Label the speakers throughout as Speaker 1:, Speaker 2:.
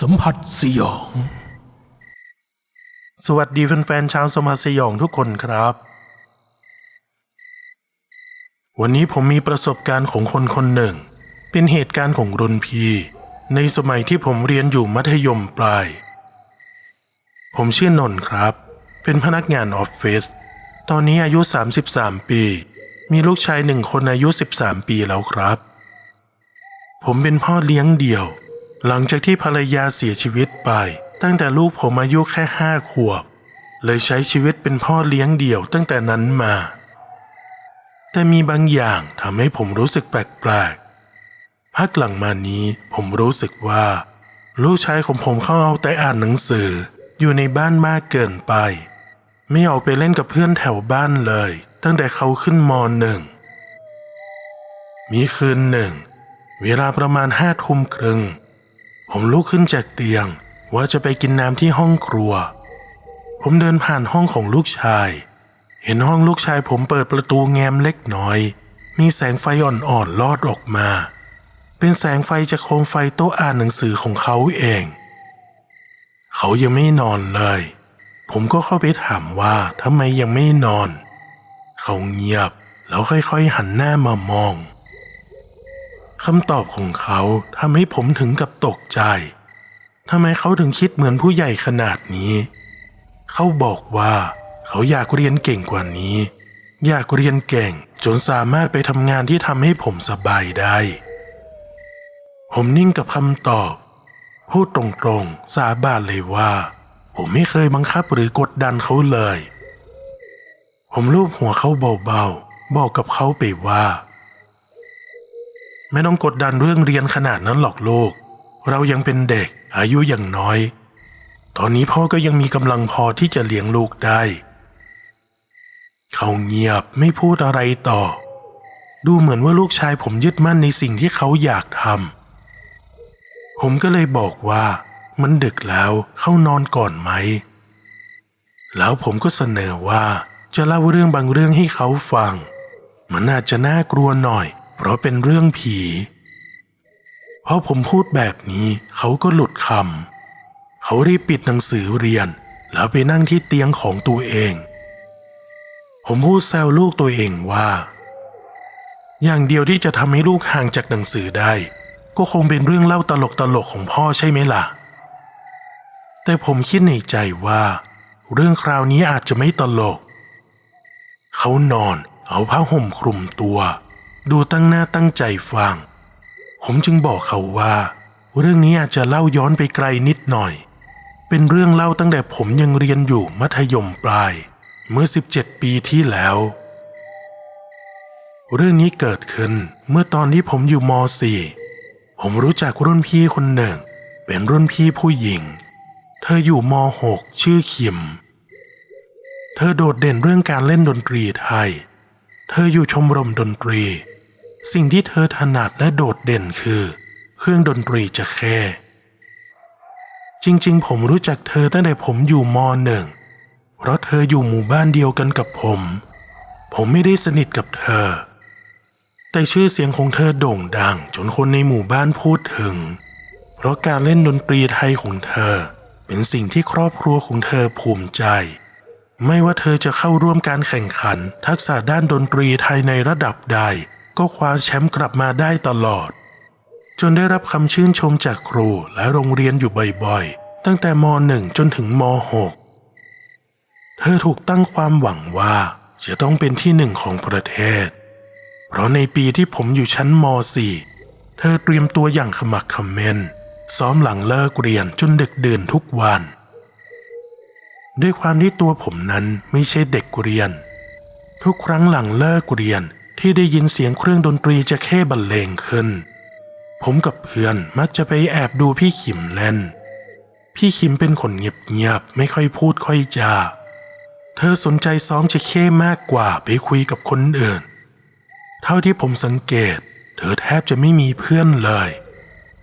Speaker 1: สัมผัสสยอง สวัสดีแฟนๆชาวสมผัสสยองทุกคนครับ วันนี้ผมมีประสบการณ์ของคนคนหนึ่ง เป็นเหตุการณ์ของรุ่นพี่ ในสมัยที่ผมเรียนอยู่มัธยมปลาย ผมชื่อนนท์ครับ เป็นพนักงานออฟฟิศตอนนี้อายุ 33 ปี มีลูกชายหนึ่งคนอายุ 13 ปีแล้วครับ ผมเป็นพ่อเลี้ยงเดี่ยว หลังจากที่ภรรยาเสียชีวิตไป ตั้งแต่ลูกผมอายุแค่ห้าขวบ เลยใช้ชีวิตเป็นพ่อเลี้ยงเดี่ยวตั้งแต่นั้นมา แต่มีบางอย่างทำให้ผมรู้สึกแปลกๆพักหลังมานี้ผมรู้สึกว่า ลูกชายของผมเข้าเอาแต่อ่านหนังสืออยู่ในบ้านมากเกินไป ไม่ออกไปเล่นกับเพื่อนแถวบ้านเลย ตั้งแต่เขาขึ้นมหนึ่งมีคืนหนึ่ง เวลาประมาณห้าทุ่มครึ่ง ผมลุกขึ้นจากเตียงว่าจะไปกินน้ำที่ห้องครัว ผมเดินผ่านห้องของลูกชาย เห็นห้องลูกชายผมเปิดประตูแง้มเล็กน้อย มีแสงไฟอ่อนๆลอดออกมา เป็นแสงไฟจากโคมไฟโต๊ะอ่านหนังสือของเขาเอง เขายังไม่นอนเลย ผมก็เข้าไปถามว่าทำไมยังไม่นอน เขาเงียบแล้วค่อยๆหันหน้ามามอง คำตอบของเขาทำให้ผมถึงกับตกใจทำไมเขาถึงคิดเหมือนผู้ใหญ่ขนาดนี้ เขาบอกว่าเขาอยากเรียนเก่งกว่านี้ อยากเรียนเก่งจนสามารถไปทำงานที่ทำให้ผมสบายได้ ผมนิ่งกับคำตอบ พูดตรงๆ สาบานเลยว่า ผมไม่เคยบังคับหรือกดดันเขาเลย ผมลูบหัวเขาเบาๆ บอกกับเขาไปว่า ไม่ต้องกดดันเรื่องเรียนขนาดนั้นหรอกลูก เรายังเป็นเด็กอายุยังน้อย ตอนนี้พ่อก็ยังมีกำลังพอที่จะเลี้ยงลูกได้ เขาเงียบไม่พูดอะไรต่อ ดูเหมือนว่าลูกชายผมยึดมั่นในสิ่งที่เขาอยากทำ ผมก็เลยบอกว่ามันดึกแล้วเข้านอนก่อนไหม แล้วผมก็เสนอว่าจะเล่าเรื่องบางเรื่องให้เขาฟัง มันอาจจะน่ากลัวหน่อย เพราะเป็นเรื่องผีพอผมพูดแบบนี้เขาก็หลุดคำเขารีบปิดหนังสือเรียน แล้วไปนั่งที่เตียงของตัวเอง ผมพูดแซวลูกตัวเองว่า อย่างเดียวที่จะทำให้ลูกห่างจากหนังสือได้ ก็คงเป็นเรื่องเล่าตลกๆของพ่อใช่ไหมล่ะ แต่ผมคิดในใจว่า เรื่องคราวนี้อาจจะไม่ตลก เขานอนเอาผ้าห่มคลุมตัว ดูตั้งหน้าตั้งใจฟัง ผมจึงบอกเขาว่า เรื่องนี้อาจจะเล่าย้อนไปไกลนิดหน่อย เป็นเรื่องเล่าตั้งแต่ผมยังเรียนอยู่มัธยมปลาย เมื่อ 17 ปีที่แล้ว เรื่องนี้เกิดขึ้นเมื่อตอนที่ผมอยู่ม .4 ผมรู้จักรุ่นพี่คนหนึ่ง เป็นรุ่นพี่ผู้หญิง เธออยู่ม .6 ชื่อคิม เธอโดดเด่นเรื่องการเล่นดนตรีไทย เธออยู่ชมรมดนตรี สิ่งที่เธอถนัดและโดดเด่นคือ เครื่องดนตรีจะแค่ จริงๆ ผมรู้จักเธอตั้งแต่ผมอยู่มหนึ่ง เพราะเธออยู่หมู่บ้านเดียวกันกับผม ผมไม่ได้สนิทกับเธอ แต่ชื่อเสียงของเธอโด่งดังจนคนในหมู่บ้านพูดถึง เพราะการเล่นดนตรีไทยของเธอ เป็นสิ่งที่ครอบครัวของเธอภูมิใจไม่ว่าเธอจะเข้าร่วมการแข่งขันทักษะด้านดนตรีไทยในระดับใด ก็คว้าแชมป์กลับมาได้ตลอด จนได้รับคำชื่นชมจากครูและโรงเรียนอยู่บ่อยๆ ตั้งแต่ม .1 จนถึงม .6 เธอถูกตั้งความหวังว่าจะต้องเป็นที่หนึ่งของประเทศ เพราะในปีที่ผมอยู่ชั้นม .4 เธอเตรียมตัวอย่างขมักขม้นซ้อมหลังเลิกเรียนจนดึกดื่นทุกวัน ด้วยความที่ตัวผมนั้นไม่ใช่เด็กเรียน ทุกครั้งหลังเลิกเรียน ที่ได้ยินเสียงเครื่องดนตรีจะแค่บรรเลงขึ้น ผมกับเพื่อนมักจะไปแอบดูพี่ขิมเล่น พี่ขิมเป็นคนเงียบๆไม่ค่อยพูดค่อยจา เธอสนใจซ้อมจะเข้มากกว่าไปคุยกับคนอื่น เท่าที่ผมสังเกต เธอแทบจะไม่มีเพื่อนเลย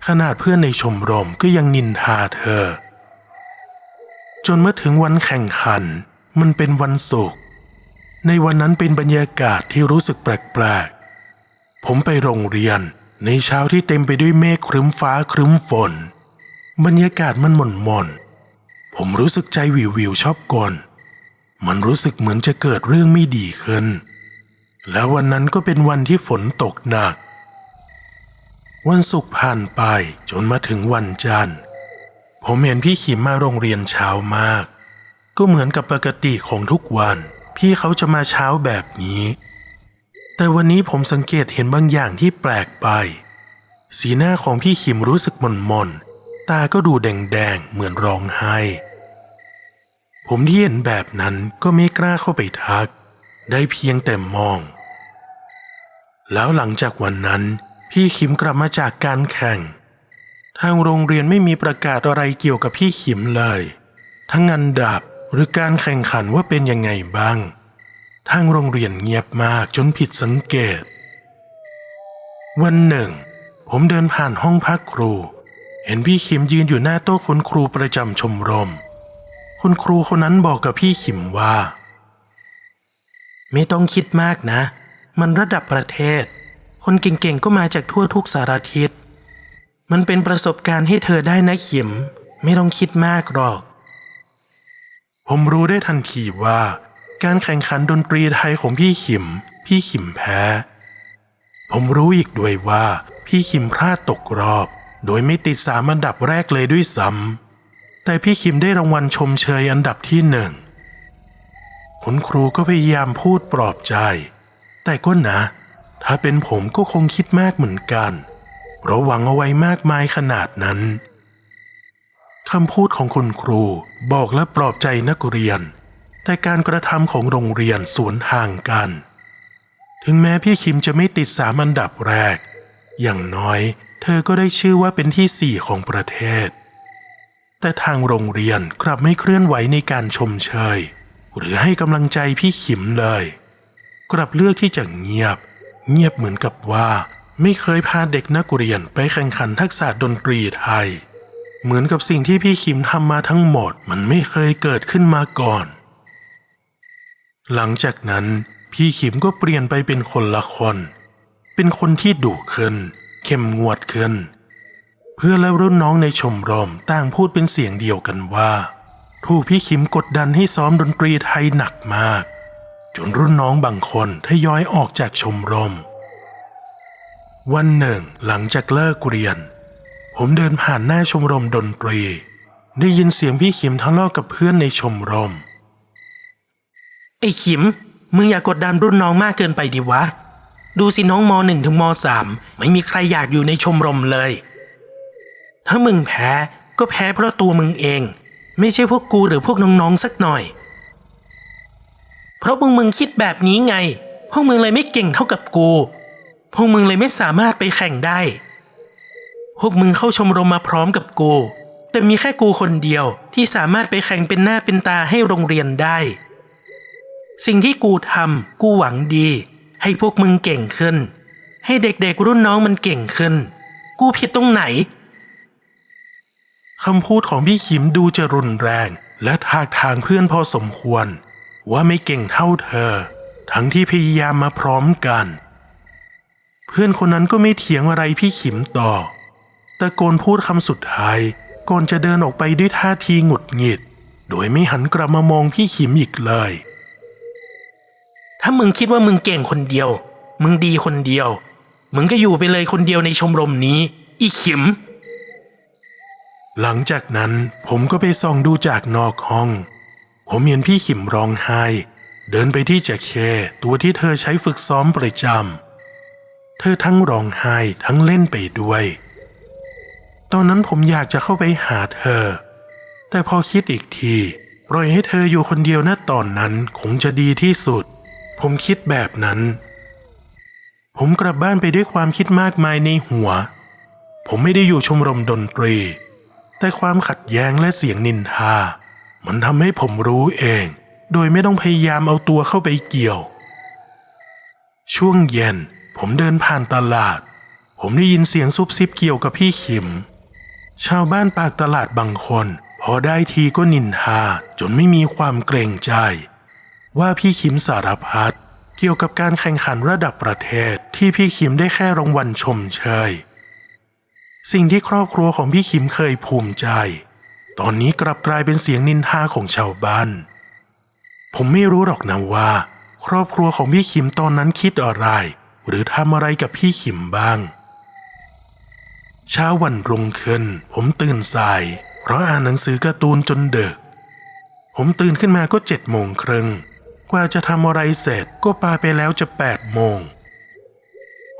Speaker 1: ขนาดเพื่อนในชมรมก็ยังนินทาเธอ จนเมื่อถึงวันแข่งขัน มันเป็นวันศุกร์ ในวันนั้นเป็นบรรยากาศที่รู้สึกแปลกๆ ผมไปโรงเรียนในเช้าที่เต็มไปด้วยเมฆครึ้มฟ้าครึ้มฝน บรรยากาศมันหม่นหม่นผมรู้สึกใจวิววิวชอบกลมันรู้สึกเหมือนจะเกิดเรื่องไม่ดีขึ้น แล้ววันนั้นก็เป็นวันที่ฝนตกหนัก วันศุกร์ผ่านไปจนมาถึงวันจันทร์ ผมเห็นพี่ขิมมาโรงเรียนเช้ามาก ก็เหมือนกับปกติของทุกวัน พี่เขาจะมาเช้าแบบนี้ แต่วันนี้ผมสังเกตเห็นบางอย่างที่แปลกไป สีหน้าของพี่ขิมรู้สึกหม่นหม่นตาก็ดูแดงๆเหมือนร้องไห้ ผมที่เห็นแบบนั้นก็ไม่กล้าเข้าไปทัก ได้เพียงแต่มอง แล้วหลังจากวันนั้น พี่ขิมกลับมาจากการแข่ง ทางโรงเรียนไม่มีประกาศอะไรเกี่ยวกับพี่ขิมเลย ทั้งอันดับ หรือการแข่งขันว่าเป็นยังไงบ้าง ทางโรงเรียนเงียบมากจนผิดสังเกต วันหนึ่ง ผมเดินผ่านห้องพักครู เห็นพี่ขิมยืนอยู่หน้าโต๊ะคุณครูประจำชมรม คุณครูคนนั้นบอกกับพี่ขิมว่า ไม่ต้องคิดมากนะ มันระดับประเทศ คนเก่งๆก็มาจากทั่วทุกสารทิศมันเป็นประสบการณ์ให้เธอได้นะขิม ไม่ต้องคิดมากหรอก ผมรู้ได้ทันทีว่า การแข่งขันดนตรีไทยของพี่ขิม พี่ขิมแพ้ ผมรู้อีกด้วยว่า พี่ขิมพลาดตกรอบ โดยไม่ติดสามอันดับแรกเลยด้วยซ้ำแต่พี่ขิมได้รางวัลชมเชยอันดับที่หนึ่งคุณครูก็พยายามพูดปลอบใจ แต่ก็นะ ถ้าเป็นผมก็คงคิดมากเหมือนกัน เพราะหวังเอาไว้มากมายขนาดนั้น คำพูดของคุณครูบอกและปลอบใจนักเรียน แต่การกระทำของโรงเรียนสวนทางกัน ถึงแม้พี่คิมจะไม่ติดสามอันดับแรก อย่างน้อยเธอก็ได้ชื่อว่าเป็นที่สี่ของประเทศ แต่ทางโรงเรียนกลับไม่เคลื่อนไหวในการชมเชย หรือให้กำลังใจพี่ขิมเลย กลับเลือกที่จะเงียบ เงียบเหมือนกับว่า ไม่เคยพาเด็กนักเรียนไปแข่งขันทักษะดนตรีไทย เหมือนกับสิ่งที่พี่ขิมทำมาทั้งหมดมันไม่เคยเกิดขึ้นมาก่อน หลังจากนั้นพี่ขิมก็เปลี่ยนไปเป็นคนละคน เป็นคนที่ดุขึ้น เข้มงวดขึ้น เพื่อและรุ่นน้องในชมรมต่างพูดเป็นเสียงเดียวกันว่า ถูกพี่ขิมกดดันให้ซ้อมดนตรีไทยหนักมาก จนรุ่นน้องบางคนทยอยออกจากชมรม วันหนึ่งหลังจากเลิกเรียน ผมเดินผ่านหน้าชมรมดนตรี ได้ยินเสียงพี่ขิมทะเลาะกับเพื่อนในชมรม ไอ้ขิม มึงอย่ากดดันรุ่นน้องมากเกินไปดิวะ ดูสิน้องมหนึ่งถึงมสามไม่มีใครอยากอยู่ในชมรมเลย ถ้ามึงแพ้ก็แพ้เพราะตัวมึงเอง ไม่ใช่พวกกูหรือพวกน้องๆสักหน่อย เพราะพวกมึงคิดแบบนี้ไง พวกมึงเลยไม่เก่งเท่ากับกู พวกมึงเลยไม่สามารถไปแข่งได้ วกมึงเข้าชมรมมาพร้อมกับกู แต่มีแค่กูคนเดียวที่สามารถไปแข่งเป็นหน้าเป็นตาให้โรงเรียนได้ สิ่งที่กูทำกูหวังดี ให้พวกมึงเก่งขึ้น ให้เด็กๆรุ่นน้องมันเก่งขึ้น กูผิดตรงไหนคำพูดของพี่ขิมดูจะรุนแรง และทากทางเพื่อนพอสมควร ว่าไม่เก่งเท่าเธอ ทั้งที่พยายามมาพร้อมกัน เพื่อนคนนั้นก็ไม่เถียงอะไรพี่ขิมต่อะโกนพูดคำสุดท้ายก่อนจะเดินออกไปด้วยท่าทีหงุดหงิด โดยไม่หันกลับมามองพี่ขิมอีกเลย ถ้ามึงคิดว่ามึงเก่งคนเดียว มึงดีคนเดียว มึงก็อยู่ไปเลยคนเดียวในชมรมนี้ อีขิม หลังจากนั้นผมก็ไปส่องดูจากนอกห้อง ผมเห็นพี่ขิมร้องไห้ เดินไปที่แจ็คเคตัวที่เธอใช้ฝึกซ้อมประจำเธอทั้งร้องไห้ทั้งเล่นไปด้วย ตอนนั้นผมอยากจะเข้าไปหาเธอ แต่พอคิดอีกทีปล่อยให้เธออยู่คนเดียวณตอนนั้นคงจะดีที่สุด ผมคิดแบบนั้น ผมกลับบ้านไปด้วยความคิดมากมายในหัว ผมไม่ได้อยู่ชมรมดนตรี แต่ความขัดแย้งและเสียงนินทา มันทำให้ผมรู้เอง โดยไม่ต้องพยายามเอาตัวเข้าไปเกี่ยว ช่วงเย็น ผมเดินผ่านตลาด ผมได้ยินเสียงซุบซิบเกี่ยวกับพี่ขิม ชาวบ้านปากตลาดบางคน พอได้ทีก็นินทาจนไม่มีความเกรงใจ ว่าพี่ขิมสารพัดเกี่ยวกับการแข่งขันระดับประเทศที่พี่ขิมได้แค่รางวัลชมเชย สิ่งที่ครอบครัวของพี่ขิมเคยภูมิใจ ตอนนี้กลับกลายเป็นเสียงนินทาของชาวบ้าน ผมไม่รู้หรอกนะว่า ครอบครัวของพี่ขิมตอนนั้นคิดอะไร หรือทำอะไรกับพี่ขิมบ้าง เช้าวันรุ่งขึ้น ผมตื่นสาย เพราะอ่านหนังสือการ์ตูนจนดึก ผมตื่นขึ้นมาก็เจ็ดโมงครึ่งกว่าจะทำอะไรเสร็จก็ปาไปแล้วจะแปดโมง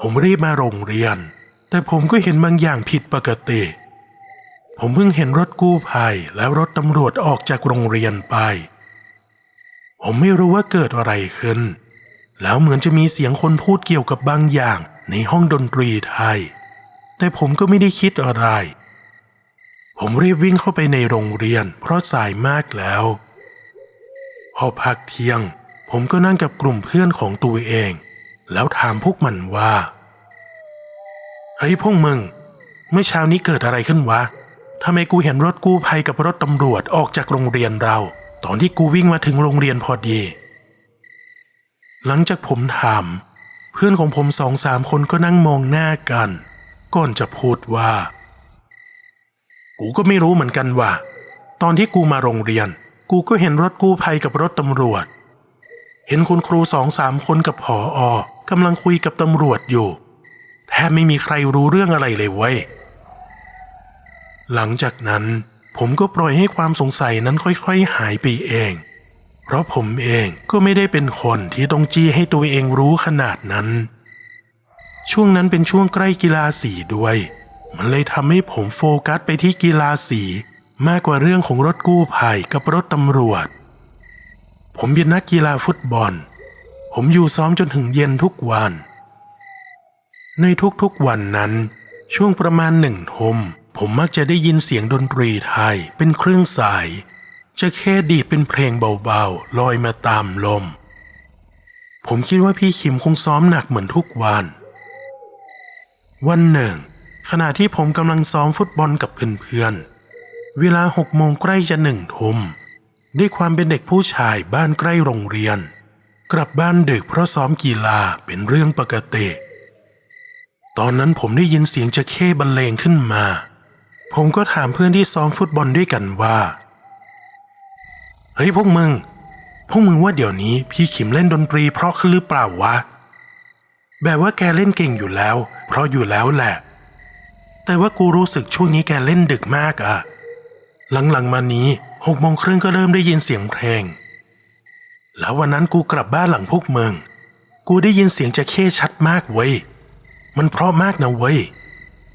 Speaker 1: ผมรีบมาโรงเรียน แต่ผมก็เห็นบางอย่างผิดปกติ ผมเพิ่งเห็นรถกู้ภัยและรถตำรวจออกจากโรงเรียนไป ผมไม่รู้ว่าเกิดอะไรขึ้น แล้วเหมือนจะมีเสียงคนพูดเกี่ยวกับบางอย่างในห้องดนตรีไทย แต่ผมก็ไม่ได้คิดอะไร ผมรีบวิ่งเข้าไปในโรงเรียน เพราะสายมากแล้ว พอพักเที่ยง ผมก็นั่งกับกลุ่มเพื่อนของตัวเอง แล้วถามพวกมันว่าเฮ้ยพวกมึง เมื่อเช้านี้เกิดอะไรขึ้นวะทำไมกูเห็นรถกู้ภัยกับรถตำรวจออกจากโรงเรียนเรา ตอนที่กูวิ่งมาถึงโรงเรียนพอดี หลังจากผมถาม เพื่อนของผมสองสามคนก็นั่งมองหน้ากัน ก่อนจะพูดว่า กูก็ไม่รู้เหมือนกันว่า ตอนที่กูมาโรงเรียน กูก็เห็นรถกู้ภัยกับรถตำรวจ เห็นคุณครูสองสามคนกับผออกำลังคุยกับตำรวจอยู่แทบไม่มีใครรู้เรื่องอะไรเลยเว้ย หลังจากนั้นผมก็ปล่อยให้ความสงสัยนั้นค่อยๆ หายไปเอง เพราะผมเองก็ไม่ได้เป็นคนที่ต้องจี้ให้ตัวเองรู้ขนาดนั้น ช่วงนั้นเป็นช่วงใกล้กีฬาสีด้วย มันเลยทำให้ผมโฟกัสไปที่กีฬาสีมากกว่าเรื่องของรถกู้ภัยกับรถตำรวจ ผมเป็นนักกีฬาฟุตบอล ผมอยู่ซ้อมจนถึงเย็นทุกวัน ในทุกๆวันนั้น ช่วงประมาณหนึ่งทุ่มผมมักจะได้ยินเสียงดนตรีไทยเป็นเครื่องสาย จะแค่ดีดเป็นเพลงเบาๆลอยมาตามลม ผมคิดว่าพี่คิมคงซ้อมหนักเหมือนทุกวัน วันหนึ่ง ขณะที่ผมกำลังซ้อมฟุตบอลกับเพื่อนๆ เวลาหกโมงใกล้จะหนึ่งทุ่มด้วยความเป็นเด็กผู้ชายบ้านใกล้โรงเรียน กลับบ้านดึกเพราะซ้อมกีฬาเป็นเรื่องปกติ ตอนนั้นผมได้ยินเสียงจะเข้บรรเลงขึ้นมา ผมก็ถามเพื่อนที่ซ้อมฟุตบอลด้วยกันว่าเฮ้ยพวกมึง พวกมึงว่าเดี๋ยวนี้พี่ขิมเล่นดนตรีเพราะขึ้นหรือเปล่าวะ แบบว่าแกเล่นเก่งอยู่แล้ว เพราะอยู่แล้วแหละ แต่ว่ากูรู้สึกช่วงนี้แกเล่นดึกมากอะหลังๆมานี้หกโมงครึ่งก็เริ่มได้ยินเสียงเพลง แล้ววันนั้นกูกลับบ้านหลังพวกมึง กูได้ยินเสียงจะเข้ชัดมากเว้ย มันเพราะมากนะเว้ย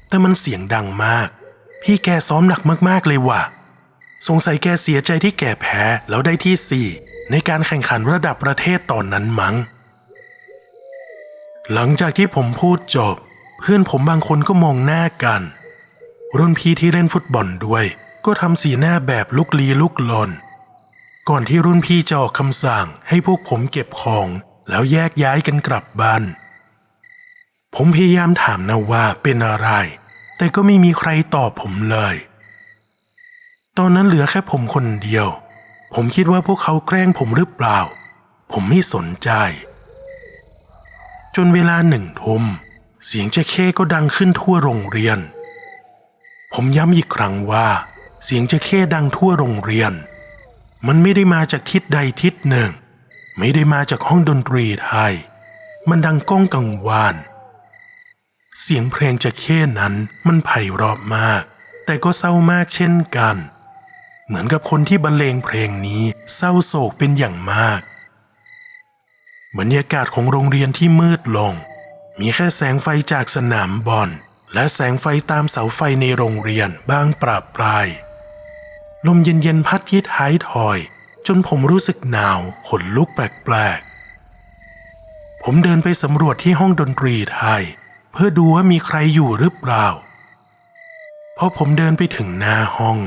Speaker 1: แต่มันเสียงดังมาก พี่แกซ้อมหนักมากๆเลยว่ะ สงสัยแกเสียใจที่แกแพ้แล้วได้ที่สี่ในการแข่งขันระดับประเทศตอนนั้นมั้ง หลังจากที่ผมพูดจบ เพื่อนผมบางคนก็มองหน้ากัน รุ่นพี่ที่เล่นฟุตบอลด้วย ก็ทำสีหน้าแบบลุกลีลุกลน ก่อนที่รุ่นพี่จะออกคำสั่งให้พวกผมเก็บของ แล้วแยกย้ายกันกลับบ้าน ผมพยายามถามนะว่าเป็นอะไร แต่ก็ไม่มีใครตอบผมเลย ตอนนั้นเหลือแค่ผมคนเดียว ผมคิดว่าพวกเขาแกล้งผมหรือเปล่า ผมไม่สนใจ จนเวลาหนึ่งทุ่ม เสียงเจ๊เข้ก็ดังขึ้นทั่วโรงเรียน ผมย้ำอีกครั้งว่า เสียงเจ๊เข้ดังทั่วโรงเรียน มันไม่ได้มาจากทิศใดทิศหนึ่ง ไม่ได้มาจากห้องดนตรีไทย มันดังก้องกังวาน เสียงเพลงเจ๊เข้นั้นมันไพเราะมาก แต่ก็เศร้ามากเช่นกัน เหมือนกับคนที่บรรเลงเพลงนี้เศร้าโศกเป็นอย่างมากบรรยากาศของโรงเรียนที่มืดลง มีแค่แสงไฟจากสนามบอล และแสงไฟตามเสาไฟในโรงเรียนบ้างปราบปลาย ลมเย็นๆพัดที่ท้ายถอย จนผมรู้สึกหนาวขนลุกแปลกๆ ผมเดินไปสำรวจที่ห้องดนตรีไทย เพื่อดูว่ามีใครอยู่หรือเปล่าพอผมเดินไปถึงหน้าห้อง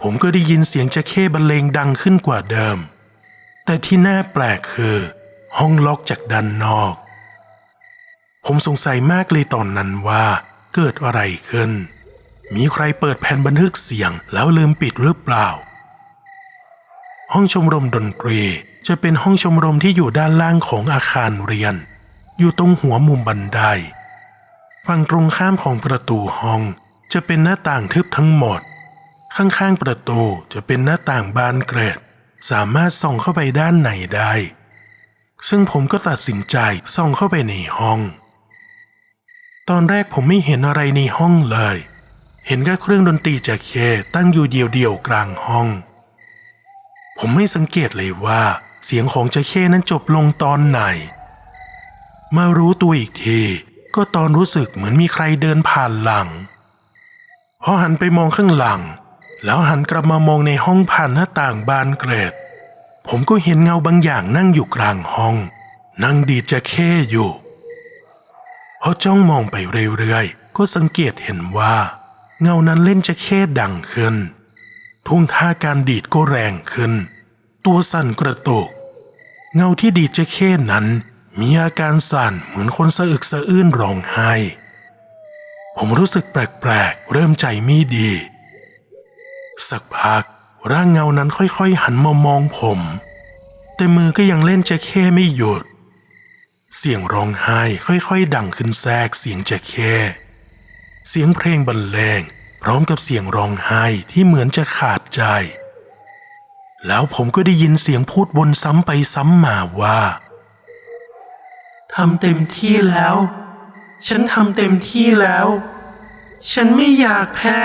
Speaker 1: ผมก็ได้ยินเสียงจะเข้บรรเลงดังขึ้นกว่าเดิม แต่ที่น่าแปลกคือ ห้องล็อกจากด้านนอก ผมสงสัยมากเลยตอนนั้นว่าเกิดอะไรขึ้น มีใครเปิดแผ่นบันทึกเสียงแล้วลืมปิดหรือเปล่า ห้องชมรมดนตรีจะเป็นห้องชมรมที่อยู่ด้านล่างของอาคารเรียน อยู่ตรงหัวมุมบันได ฝั่งตรงข้ามของประตูห้องจะเป็นหน้าต่างทึบทั้งหมด ข้างๆประตูจะเป็นหน้าต่างบานเกรด สามารถส่องเข้าไปด้านในได้ ซึ่งผมก็ตัดสินใจส่องเข้าไปในห้อง ตอนแรกผมไม่เห็นอะไรในห้องเลย เห็นแค่เครื่องดนตรีจากเคตั้งอยู่เดียวๆกลางห้อง ผมไม่สังเกตเลยว่า เสียงของจะเข้นั้นจบลงตอนไหน มารู้ตัวอีกที ก็ตอนรู้สึกเหมือนมีใครเดินผ่านหลัง พอหันไปมองข้างหลัง แล้วหันกลับมามองในห้องผ่านหน้าต่างบานเกรด ผมก็เห็นเงาบางอย่างนั่งอยู่กลางห้อง นั่งดีดจะเข้อยู่ พอจ้องมองไปเรื่อยๆ ก็สังเกตเห็นว่า เงานั้นเล่นจะเข้ดังขึ้นทุ่งท่าการดีดก็แรงขึ้น ตัวสั่นกระตุก เงาที่ดีดจะเข้นั้นมีอาการสั่นเหมือนคนสะอึกสะอื้นร้องไห้ ผมรู้สึกแปลกๆ เริ่มใจไม่ดี สักพัก ร่างเงานั้นค่อยๆ หันมามองผม แต่มือก็ยังเล่นจะเข้ไม่หยุด เสียงร้องไห้ค่อยๆ ดังขึ้นแทรกเสียงจะเข้เสียงเพลงบรรเลงพร้อมกับเสียงร้องไห้ที่เหมือนจะขาดใจ แล้วผมก็ได้ยินเสียงพูดวนซ้ำไปซ้ำมาว่าทำเต็มที่แล้ว ฉันทำเต็มที่แล้ว ฉันไม่อยากแพ้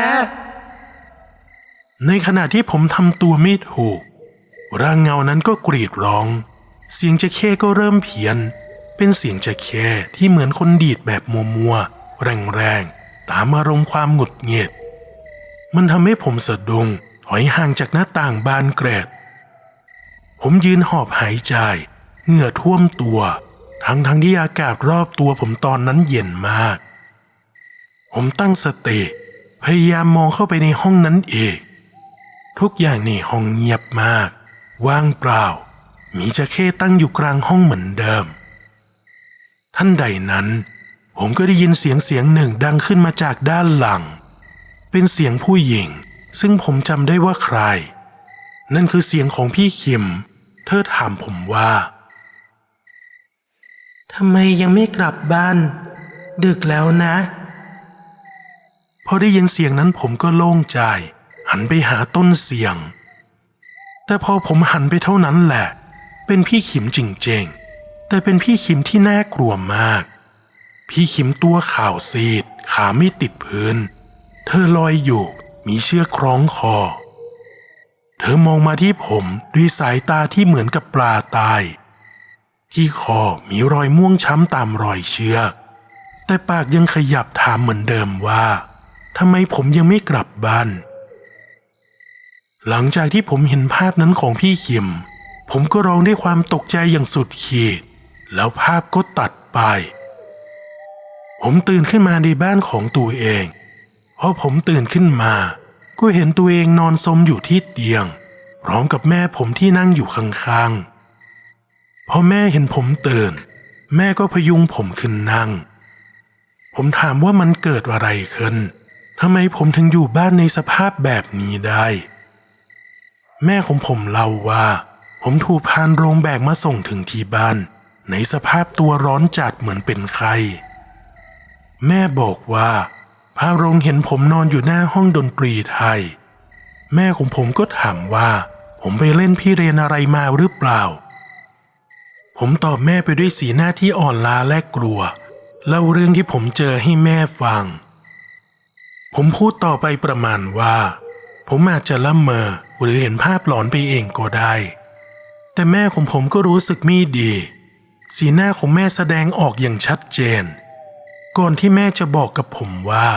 Speaker 1: ในขณะที่ผมทำตัวไม่ถูก ร่างเงานั้นก็กรีดร้อง เสียงจะเข้ก็เริ่มเพี้ยน เป็นเสียงจะเข้ที่เหมือนคนดีดแบบมัวๆแรงๆ ตามอารมณ์ความหงุดหงิด มันทำให้ผมสะดุ้งถอยห่างจากหน้าต่างบานเกรด ผมยืนหอบหายใจ เหงื่อท่วมตัว ทั้งทั้งที่อากาศรอบตัวผมตอนนั้นเย็นมาก ผมตั้งสติพยายามมองเข้าไปในห้องนั้นเองทุกอย่างในห้องเงียบมาก ว่างเปล่า มีจะเข้ตั้งอยู่กลางห้องเหมือนเดิม ท่านใดนั้น ผมก็ได้ยินเสียงเสียงหนึ่งดังขึ้นมาจากด้านหลัง เป็นเสียงผู้หญิง ซึ่งผมจำได้ว่าใคร นั่นคือเสียงของพี่คิม เธอถามผมว่าทำไมยังไม่กลับบ้าน ดึกแล้วนะ พอได้ยินเสียงนั้นผมก็โล่งใจ หันไปหาต้นเสียง แต่พอผมหันไปเท่านั้นแหละ เป็นพี่ขิมจริงๆ แต่เป็นพี่ขิมที่น่ากลัวมาก พี่ขิมตัวขาวซีด ขาไม่ติดพื้น เธอลอยอยู่มีเชือกคล้องคอ เธอมองมาที่ผมด้วยสายตาที่เหมือนกับปลาตาย ที่คอมีรอยม่วงช้ำตามรอยเชือก แต่ปากยังขยับถามเหมือนเดิมว่าทำไมผมยังไม่กลับบ้าน หลังจากที่ผมเห็นภาพนั้นของพี่คิม ผมก็ร้องด้วยความตกใจอย่างสุดขีด แล้วภาพก็ตัดไป ผมตื่นขึ้นมาในบ้านของตัวเองพอผมตื่นขึ้นมาก็เห็นตัวเองนอนสมอยู่ที่เตียง พร้อมกับแม่ผมที่นั่งอยู่ข้างๆพอแม่เห็นผมตื่น แม่ก็พยุงผมขึ้นนั่ง ผมถามว่ามันเกิดอะไรขึ้นทำไมผมถึงอยู่บ้านในสภาพแบบนี้ได้ แม่ของผมเล่าว่า ผมถูกพานโรงแบกมาส่งถึงที่บ้าน ในสภาพตัวร้อนจัดเหมือนเป็นไข้แม่บอกว่าพาโรงเห็นผมนอนอยู่หน้าห้องดนตรีไทย แม่ของผมก็ถามว่า ผมไปเล่นพี่เรนอะไรมาหรือเปล่า ผมตอบแม่ไปด้วยสีหน้าที่อ่อนล้าและกลัวเล่าเรื่องที่ผมเจอให้แม่ฟัง ผมพูดต่อไปประมาณว่า ผมอาจจะละเมอหรือเห็นภาพหลอนไปเองก็ได้ แต่แม่ของผมก็รู้สึกไม่ดี สีหน้าของแม่แสดงออกอย่างชัดเจน ก่อนที่แม่จะบอกกับผมว่า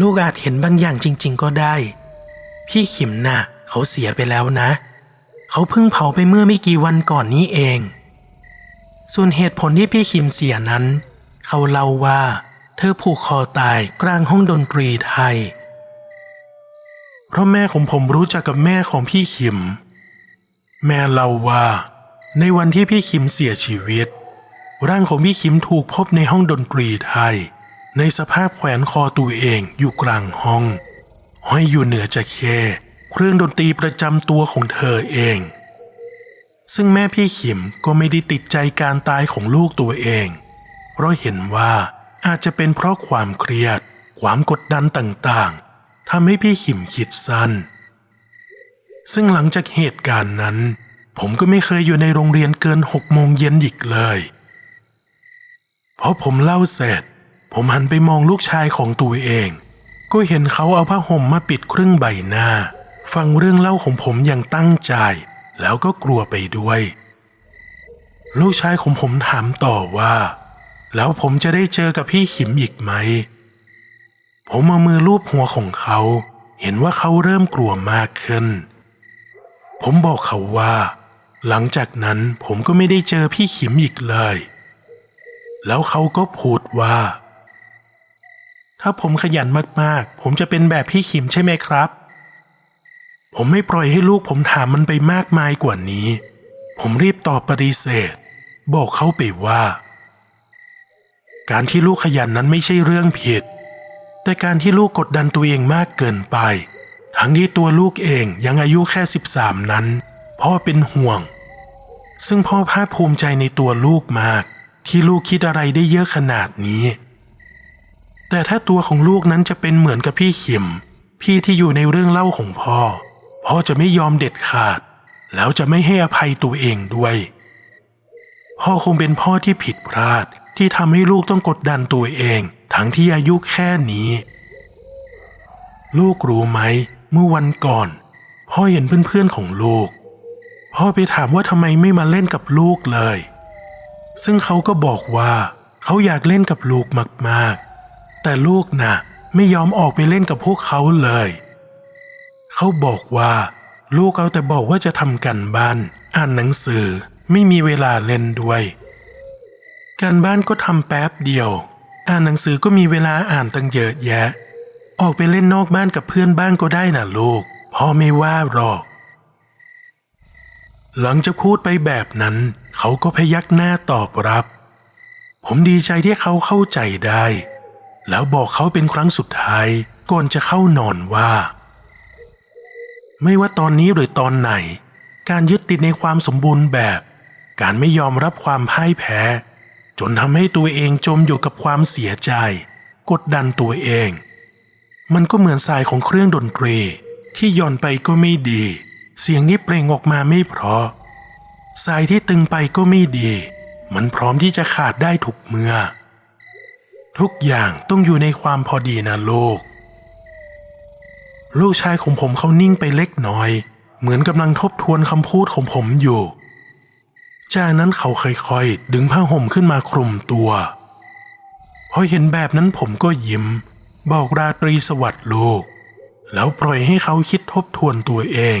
Speaker 1: ลูกอาจเห็นบางอย่างจริง ๆ ก็ได้ พี่ขิมน่ะ เขาเสียไปแล้วนะ เขาเพิ่งเผาไปเมื่อไม่กี่วันก่อนนี้เอง ส่วนเหตุผลที่พี่ขิมเสียนั้น เขาเล่าว่า เธอผูกคอตายกลางห้องดนตรีไทย เพราะแม่ของผมรู้จักกับแม่ของพี่ขิม แม่เล่าว่า ในวันที่พี่ขิมเสียชีวิต ร่างของพี่ขิมถูกพบในห้องดนตรีไทย ในสภาพแขวนคอตัวเองอยู่กลางห้อง ห้อยอยู่เหนือจะเค เครื่องดนตรีประจำตัวของเธอเอง ซึ่งแม่พี่ขิมก็ไม่ได้ติดใจการตายของลูกตัวเอง เพราะเห็นว่าอาจจะเป็นเพราะความเครียด ความกดดันต่างๆทำให้พี่ขิมคิดสั้น ซึ่งหลังจากเหตุการณ์นั้น ผมก็ไม่เคยอยู่ในโรงเรียนเกินหกโมงเย็นอีกเลยพอผมเล่าเสร็จ ผมหันไปมองลูกชายของตัวเอง ก็เห็นเขาเอาผ้าห่มมาปิดครึ่งใบหน้า ฟังเรื่องเล่าของผมอย่างตั้งใจ แล้วก็กลัวไปด้วย ลูกชายของผมถามต่อว่า แล้วผมจะได้เจอกับพี่ขิมอีกไหม ผมเอามือลูบหัวของเขา เห็นว่าเขาเริ่มกลัวมากขึ้น ผมบอกเขาว่า หลังจากนั้นผมก็ไม่ได้เจอพี่ขิมอีกเลย แล้วเขาก็พูดว่า ถ้าผมขยันมากๆ ผมจะเป็นแบบพี่ขิมใช่ไหมครับ ผมไม่ปล่อยให้ลูกผมถามมันไปมากมายกว่านี้ ผมรีบตอบปฏิเสธ บอกเขาไปว่า การที่ลูกขยันนั้นไม่ใช่เรื่องผิด แต่การที่ลูกกดดันตัวเองมากเกินไป ทั้งที่ตัวลูกเองยังอายุแค่ 13 นั้นพ่อเป็นห่วง ซึ่งพ่อภาคภูมิใจในตัวลูกมาก ที่ลูกคิดอะไรได้เยอะขนาดนี้ แต่ถ้าตัวของลูกนั้นจะเป็นเหมือนกับพี่ขิม พี่ที่อยู่ในเรื่องเล่าของพ่อ พ่อจะไม่ยอมเด็ดขาด แล้วจะไม่ให้อภัยตัวเองด้วย พ่อคงเป็นพ่อที่ผิดพลาดที่ทำให้ลูกต้องกดดันตัวเอง ทั้งที่อายุแค่นี้ ลูกรู้ไหม เมื่อวันก่อน พ่อเห็นเพื่อนๆของลูก พ่อไปถามว่าทำไมไม่มาเล่นกับลูกเลย ซึ่งเขาก็บอกว่า เขาอยากเล่นกับลูกมากๆ แต่ลูกน่ะไม่ยอมออกไปเล่นกับพวกเขาเลย เขาบอกว่า ลูกเอาแต่บอกว่าจะทำกันบ้าน อ่านหนังสือไม่มีเวลาเล่นด้วยการบ้านก็ทำแป๊บเดียว อ่านหนังสือก็มีเวลาอ่านตั้งเยอะแยะ ออกไปเล่นนอกบ้านกับเพื่อนบ้างก็ได้น่ะลูกพ่อไม่ว่าหรอก หลังจากพูดไปแบบนั้น เขาก็พยักหน้าตอบรับ ผมดีใจที่เขาเข้าใจได้ แล้วบอกเขาเป็นครั้งสุดท้ายก่อนจะเข้านอนว่า ไม่ว่าตอนนี้หรือตอนไหน การยึดติดในความสมบูรณ์แบบ การไม่ยอมรับความพ่ายแพ้ จนทำให้ตัวเองจมอยู่กับความเสียใจ กดดันตัวเอง มันก็เหมือนสายของเครื่องดนตรีที่ย่อนไปก็ไม่ดี เสียงนี้เปล่งออกมาไม่เพราะ สายที่ตึงไปก็ไม่ดี มันพร้อมที่จะขาดได้ทุกเมื่อ ทุกอย่างต้องอยู่ในความพอดีนะโลกลูกชายของผมเขานิ่งไปเล็กน้อย เหมือนกำลังทบทวนคำพูดของผมอยู่ จากนั้นเขาค่อยๆดึงผ้าห่มขึ้นมาคลุมตัวพอเห็นแบบนั้นผมก็ยิ้ม บอกราตรีสวัสดิ์ลูก แล้วปล่อยให้เขาคิดทบทวนตัวเอง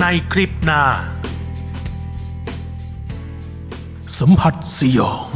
Speaker 1: ในคลิปหน้า สัมผัสสยอง